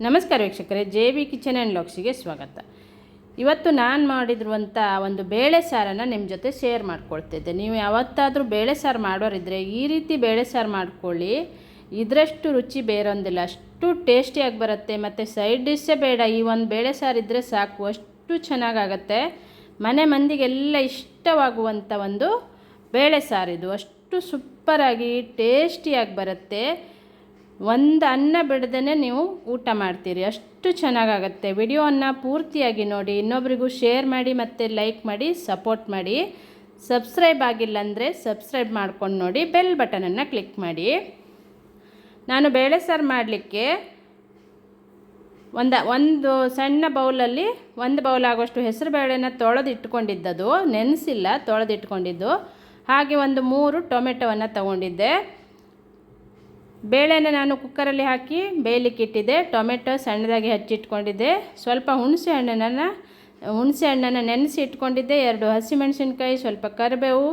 ನಮಸ್ಕಾರ ವೀಕ್ಷಕರೇ, J V kitchen and ಲಾಕ್ಸಿಗೆ ಸ್ವಾಗತ. ಇವತ್ತು ನಾನು ಮಾಡಿದಿರುವಂಥ ಒಂದು ಬೇಳೆ ಸಾರನ್ನು ನಿಮ್ಮ ಜೊತೆ ಶೇರ್ ಮಾಡ್ಕೊಳ್ತಿದ್ದೆ ನೀವು ಯಾವತ್ತಾದರೂ ಬೇಳೆ ಸಾರು ಮಾಡೋರಿದ್ದರೆ ಈ ರೀತಿ ಬೇಳೆ ಸಾರು ಮಾಡ್ಕೊಳ್ಳಿ. ಇದರಷ್ಟು ರುಚಿ ಬೇರೊಂದಿಲ್ಲ. ಅಷ್ಟು ಟೇಸ್ಟಿಯಾಗಿ ಬರುತ್ತೆ. ಮತ್ತು ಸೈಡ್ ಡಿಶ್ಶೇ ಬೇಡ. ಈ ಒಂದು ಬೇಳೆ ಸಾರು ಇದ್ದರೆ ಸಾಕು. ಅಷ್ಟು ಚೆನ್ನಾಗಾಗತ್ತೆ. ಮನೆ ಮಂದಿಗೆಲ್ಲ ಇಷ್ಟವಾಗುವಂಥ ಒಂದು ಬೇಳೆ ಸಾರಿದು ಅಷ್ಟು ಸೂಪರಾಗಿ ಟೇಸ್ಟಿಯಾಗಿ ಬರುತ್ತೆ. ಒಂದು ಅನ್ನ ಬಿಡದೇ ನೀವು ಊಟ ಮಾಡ್ತೀರಿ. ಅಷ್ಟು ಚೆನ್ನಾಗಾಗತ್ತೆ. ವಿಡಿಯೋವನ್ನು ಪೂರ್ತಿಯಾಗಿ ನೋಡಿ. ಇನ್ನೊಬ್ರಿಗೂ ಶೇರ್ ಮಾಡಿ ಮತ್ತು ಲೈಕ್ ಮಾಡಿ, ಸಪೋರ್ಟ್ ಮಾಡಿ. ಸಬ್ಸ್ಕ್ರೈಬ್ ಆಗಿಲ್ಲ ಅಂದರೆ ಸಬ್ಸ್ಕ್ರೈಬ್ ಮಾಡ್ಕೊಂಡು ನೋಡಿ. ಬೆಲ್ ಬಟನನ್ನು ಕ್ಲಿಕ್ ಮಾಡಿ. ನಾನು ಬೇಳೆ ಸಾರು ಮಾಡಲಿಕ್ಕೆ ಒಂದು ಒಂದು ಸಣ್ಣ ಬೌಲಲ್ಲಿ ಒಂದು ಬೌಲ್ ಆಗುವಷ್ಟು ಹೆಸರು ಬೇಳೆನ ತೊಳೆದು ಇಟ್ಕೊಂಡಿದ್ದದು ನೆನೆಸಿಲ್ಲ, ತೊಳೆದಿಟ್ಕೊಂಡಿದ್ದು. ಹಾಗೆ ಒಂದು ಮೂರು ಟೊಮೆಟೊವನ್ನು ತಗೊಂಡಿದ್ದೆ. ಬೇಳೆನ ನಾನು ಕುಕ್ಕರಲ್ಲಿ ಹಾಕಿ ಬೇಯಲಿಕ್ಕೆ ಇಟ್ಟಿದ್ದೆ. ಟೊಮೆಟೊ ಸಣ್ಣದಾಗಿ ಹಚ್ಚಿಟ್ಕೊಂಡಿದ್ದೆ. ಸ್ವಲ್ಪ ಹುಣಸೆ ಹಣ್ಣನ್ನು ಹುಣಸೆ ಹಣ್ಣನ್ನು ನೆನೆಸಿ ಇಟ್ಕೊಂಡಿದ್ದೆ. ಎರಡು ಹಸಿಮೆಣಸಿನ್ಕಾಯಿ, ಸ್ವಲ್ಪ ಕರಿಬೇವು,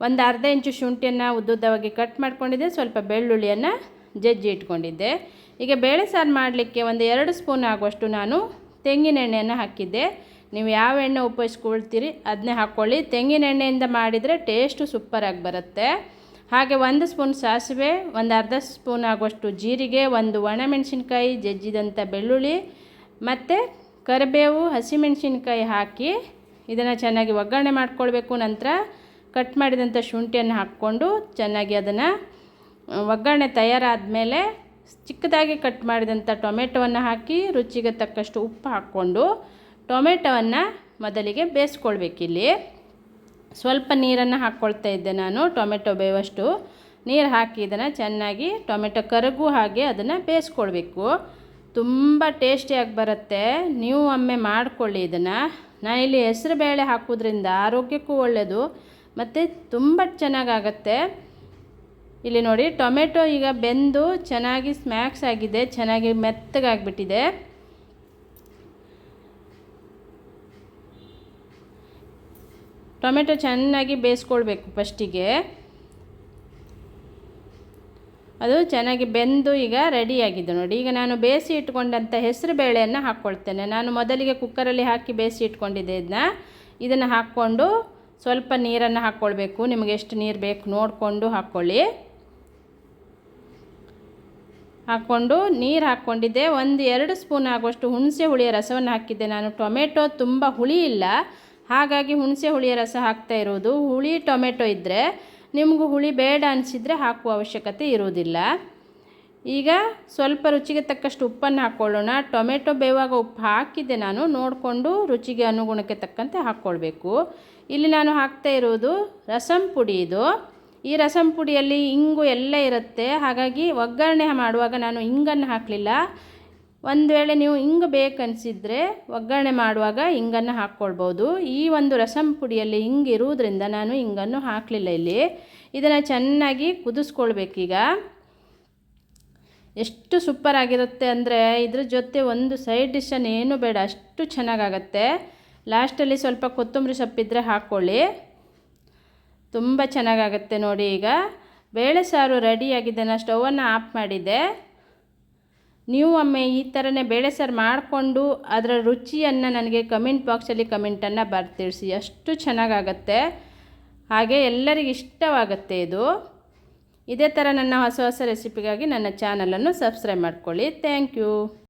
ಒಂದು ಅರ್ಧ ಇಂಚು ಶುಂಠಿಯನ್ನು ಉದ್ದುದ್ದವಾಗಿ ಕಟ್ ಮಾಡ್ಕೊಂಡಿದ್ದೆ. ಸ್ವಲ್ಪ ಬೆಳ್ಳುಳ್ಳಿಯನ್ನು ಜಜ್ಜಿ ಇಟ್ಕೊಂಡಿದ್ದೆ. ಈಗ ಬೇಳೆ ಸಾರು ಮಾಡಲಿಕ್ಕೆ ಒಂದು ಎರಡು ಸ್ಪೂನ್ ಆಗುವಷ್ಟು ನಾನು ತೆಂಗಿನ ಎಣ್ಣೆಯನ್ನು ಹಾಕಿದ್ದೆ. ನೀವು ಯಾವ ಎಣ್ಣೆ ಉಪಯೋಗಿಸ್ಕೊಳ್ತೀರಿ ಅದನ್ನೇ ಹಾಕ್ಕೊಳ್ಳಿ. ತೆಂಗಿನ ಎಣ್ಣೆಯಿಂದ ಮಾಡಿದರೆ ಟೇಸ್ಟು ಸೂಪರಾಗಿ ಬರುತ್ತೆ. ಹಾಗೆ ಒಂದು ಸ್ಪೂನ್ ಸಾಸಿವೆ, ಒಂದು ಅರ್ಧ ಸ್ಪೂನ್ ಆಗುವಷ್ಟು ಜೀರಿಗೆ, ಒಂದು ಒಣಮೆಣಸಿನ್ಕಾಯಿ ಜಜ್ಜಿದಂಥ ಬೆಳ್ಳುಳ್ಳಿ ಮತ್ತು ಕರಿಬೇವು, ಹಸಿಮೆಣಸಿನ್ಕಾಯಿ ಹಾಕಿ ಇದನ್ನು ಚೆನ್ನಾಗಿ ಒಗ್ಗರಣೆ ಮಾಡ್ಕೊಳ್ಬೇಕು. ನಂತರ ಕಟ್ ಮಾಡಿದಂಥ ಶುಂಠಿಯನ್ನು ಹಾಕ್ಕೊಂಡು ಚೆನ್ನಾಗಿ ಅದನ್ನು ಒಗ್ಗರಣೆ ತಯಾರಾದ ಮೇಲೆ ಚಿಕ್ಕದಾಗಿ ಕಟ್ ಮಾಡಿದಂಥ ಟೊಮೆಟೊವನ್ನು ಹಾಕಿ ರುಚಿಗೆ ತಕ್ಕಷ್ಟು ಉಪ್ಪು ಹಾಕ್ಕೊಂಡು ಟೊಮೆಟೊವನ್ನು ಮೊದಲಿಗೆ ಬೇಯಿಸ್ಕೊಳ್ಬೇಕಿಲ್ಲಿ. ಸ್ವಲ್ಪ ನೀರನ್ನು ಹಾಕ್ಕೊಳ್ತಾ ಇದ್ದೆ ನಾನು, ಟೊಮೆಟೊ ಬೇವಷ್ಟು. ನೀರು ಹಾಕಿ ಇದನ್ನು ಚೆನ್ನಾಗಿ ಟೊಮೆಟೊ ಕರಗು ಹಾಗೆ ಅದನ್ನು ಬೇಯಿಸ್ಕೊಳ್ಬೇಕು. ತುಂಬ ಟೇಸ್ಟಿಯಾಗಿ ಬರುತ್ತೆ. ನೀವು ಒಮ್ಮೆ ಮಾಡಿಕೊಳ್ಳಿ ಇದನ್ನು. ನಾನಿಲ್ಲಿ ಹೆಸರು ಬೇಳೆ ಹಾಕೋದ್ರಿಂದ ಆರೋಗ್ಯಕ್ಕೂ ಒಳ್ಳೆಯದು, ಮತ್ತು ತುಂಬ ಚೆನ್ನಾಗಾಗತ್ತೆ. ಇಲ್ಲಿ ನೋಡಿ, ಟೊಮೆಟೊ ಈಗ ಬೆಂದು ಚೆನ್ನಾಗಿ ಸ್ಮ್ಯಾಕ್ಸ್ ಆಗಿದೆ, ಚೆನ್ನಾಗಿ ಮೆತ್ತಗಾಗಿಬಿಟ್ಟಿದೆ. ಟೊಮೆಟೊ ಚೆನ್ನಾಗಿ ಬೇಯಿಸ್ಕೊಳ್ಬೇಕು ಫಸ್ಟಿಗೆ. ಅದು ಚೆನ್ನಾಗಿ ಬೆಂದು ಈಗ ರೆಡಿಯಾಗಿದೆ ನೋಡಿ. ಈಗ ನಾನು ಬೇಯಿಸಿ ಇಟ್ಕೊಂಡಂಥ ಹೆಸರು ಬೇಳೆಯನ್ನು ಹಾಕ್ಕೊಳ್ತೇನೆ. ನಾನು ಮೊದಲಿಗೆ ಕುಕ್ಕರಲ್ಲಿ ಹಾಕಿ ಬೇಯಿಸಿ ಇಟ್ಕೊಂಡಿದ್ದೆ ಇದನ್ನ. ಇದನ್ನು ಹಾಕ್ಕೊಂಡು ಸ್ವಲ್ಪ ನೀರನ್ನು ಹಾಕ್ಕೊಳ್ಬೇಕು. ನಿಮಗೆ ಎಷ್ಟು ನೀರು ಬೇಕು ನೋಡಿಕೊಂಡು ಹಾಕ್ಕೊಳ್ಳಿ. ಹಾಕ್ಕೊಂಡು ನೀರು ಹಾಕ್ಕೊಂಡಿದ್ದೆ. ಒಂದು ಎರಡು ಸ್ಪೂನ್ ಆಗುವಷ್ಟು ಹುಣಸೆ ಹುಳಿಯ ರಸವನ್ನು ಹಾಕಿದ್ದೆ ನಾನು. ಟೊಮೆಟೊ ತುಂಬ ಹುಳಿ ಇಲ್ಲ. ಹಾಗಾಗಿ ಹುಣಸೆ ಹುಳಿಯ ರಸ ಹಾಕ್ತಾ ಇರೋದು. ಹುಳಿ ಟೊಮೆಟೊ ಇದ್ದರೆ ನಿಮಗೂ ಹುಳಿ ಬೇಡ ಅನಿಸಿದರೆ ಹಾಕುವ ಅವಶ್ಯಕತೆ ಇರುವುದಿಲ್ಲ. ಈಗ ಸ್ವಲ್ಪ ರುಚಿಗೆ ತಕ್ಕಷ್ಟು ಉಪ್ಪನ್ನು ಹಾಕ್ಕೊಳ್ಳೋಣ ಟೊಮೆಟೊ ಬೇವಾಗ ಉಪ್ಪು ಹಾಕಿದ್ದೆ ನಾನು. ನೋಡಿಕೊಂಡು ರುಚಿಗೆ ಅನುಗುಣಕ್ಕೆ ತಕ್ಕಂತೆ ಹಾಕ್ಕೊಳ್ಬೇಕು. ಇಲ್ಲಿ ನಾನು ಹಾಕ್ತಾ ಇರೋದು ರಸಂ ಪುಡಿ ಇದು. ಈ ರಸಂ ಪುಡಿಯಲ್ಲಿ ಇಂಗು ಎಲ್ಲ ಇರುತ್ತೆ. ಹಾಗಾಗಿ ಒಗ್ಗರಣೆ ಮಾಡುವಾಗ ನಾನು ಇಂಗನ್ನು ಹಾಕಲಿಲ್ಲ. ಒಂದು ವೇಳೆ ನೀವು ಹಿಂಗೆ ಬೇಕನ್ನಿಸಿದ್ರೆ ಒಗ್ಗರಣೆ ಮಾಡುವಾಗ ಹಿಂಗನ್ನು ಹಾಕ್ಕೊಳ್ಬೋದು. ಈ ಒಂದು ರಸಂ ಪುಡಿಯಲ್ಲಿ ಹಿಂಗಿರುವುದರಿಂದ ನಾನು ಹಿಂಗನ್ನು ಹಾಕಲಿಲ್ಲ ಇಲ್ಲಿ. ಇದನ್ನು ಚೆನ್ನಾಗಿ ಕುದಿಸ್ಕೊಳ್ಬೇಕೀಗ ಎಷ್ಟು ಸೂಪರ್ ಆಗಿರುತ್ತೆ ಅಂದರೆ ಇದ್ರ ಜೊತೆ ಒಂದು ಸೈಡ್ ಡಿಶನ್ನು ಏನು ಬೇಡ, ಅಷ್ಟು ಚೆನ್ನಾಗಾಗತ್ತೆ. ಲಾಸ್ಟಲ್ಲಿ ಸ್ವಲ್ಪ ಕೊತ್ತಂಬರಿ ಸೊಪ್ಪಿದ್ರೆ ಹಾಕ್ಕೊಳ್ಳಿ. ತುಂಬ ಚೆನ್ನಾಗಾಗತ್ತೆ ನೋಡಿ ಈಗ. ಬೇಳೆ ಸಾರು ರೆಡಿಯಾಗಿದೆ ನಾನು ಸ್ಟವನ್ನು ಆಫ್ ಮಾಡಿದ್ದೆ. ನೀವು ಒಮ್ಮೆ ಈ ಥರನೇ ಬೇಳೆ ಸಾರು ಮಾಡಿಕೊಂಡು ಅದರ ರುಚಿಯನ್ನು ನನಗೆ ಕಮೆಂಟ್ ಬಾಕ್ಸಲ್ಲಿ ಕಮೆಂಟನ್ನು ಬರ್ತಿಳಿಸಿ ಅಷ್ಟು ಚೆನ್ನಾಗಾಗತ್ತೆ. ಹಾಗೆ ಎಲ್ಲರಿಗೆ ಇಷ್ಟವಾಗುತ್ತೆ ಇದು. ಇದೇ ಥರ ನನ್ನ ಹೊಸ ಹೊಸ ರೆಸಿಪಿಗಾಗಿ ನನ್ನ ಚಾನಲನ್ನು ಸಬ್ಸ್ಕ್ರೈಬ್ ಮಾಡ್ಕೊಳ್ಳಿ. Thank you.